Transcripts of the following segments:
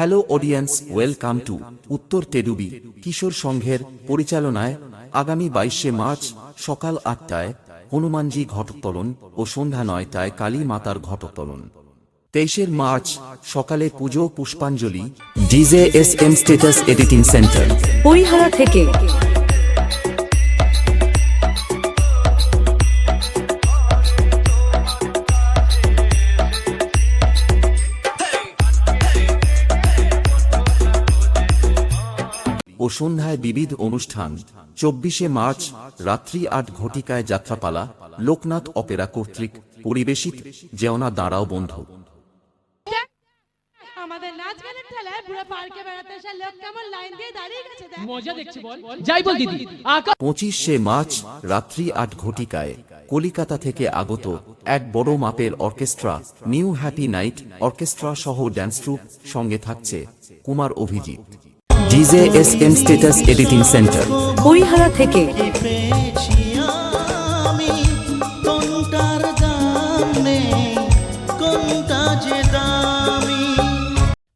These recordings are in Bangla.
হ্যালো অডিয়েন্স ওয়েলকাম টু উত্তর তেডুবি কিশোর সংঘের পরিচালনায় আগামী বাইশে মার্চ সকাল আটটায় হনুমানজি ঘটোত্তোলন ও সন্ধ্যা নয়টায় কালী মাতার ঘটোত্তোলন। তেইশের মার্চ সকালে পুজো, পুষ্পাঞ্জলি, DJ S M status editing centre Parihara থেকে ও সন্ধ্যায় বিবিধ অনুষ্ঠান। চব্বিশে মার্চ রাত্রি আট ঘটিকায় যাত্রাপালা লোকনাথ অপেরা কর্তৃক পরিবেশিত যেওনা দাঁড়াও বন্ধু। আমাদের নাচ গানের ঠেলায় পুরো পার্কে বেড়াতে আসা লোক কেমন লাইন দিয়ে দাঁড়িয়ে গেছে মজা দেখছি বল। যাই বল দিদি। পঁচিশে মার্চ রাত্রি আট ঘটিকায় কলিকাতা থেকে আগত এক বড় মাপের orchestra new happy night orchestra সহ ড্যান্স ট্রুপ সঙ্গে থাকছে Kumar Abhijit. DJ S M status editing centre. Baihara থেকে।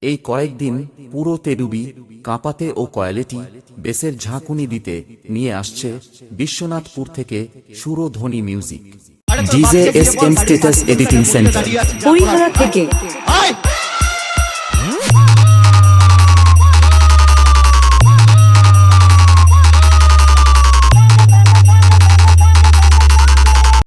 এই কয়েকদিন পুরো তেডুবি কাঁপাতে ও কয়ালেটি বেসের ঝাঁকুনি দিতে নিয়ে আসছে বিশ্বনাথপুর থেকে Surdhwani music. DJ S M status editing centre. থেকে।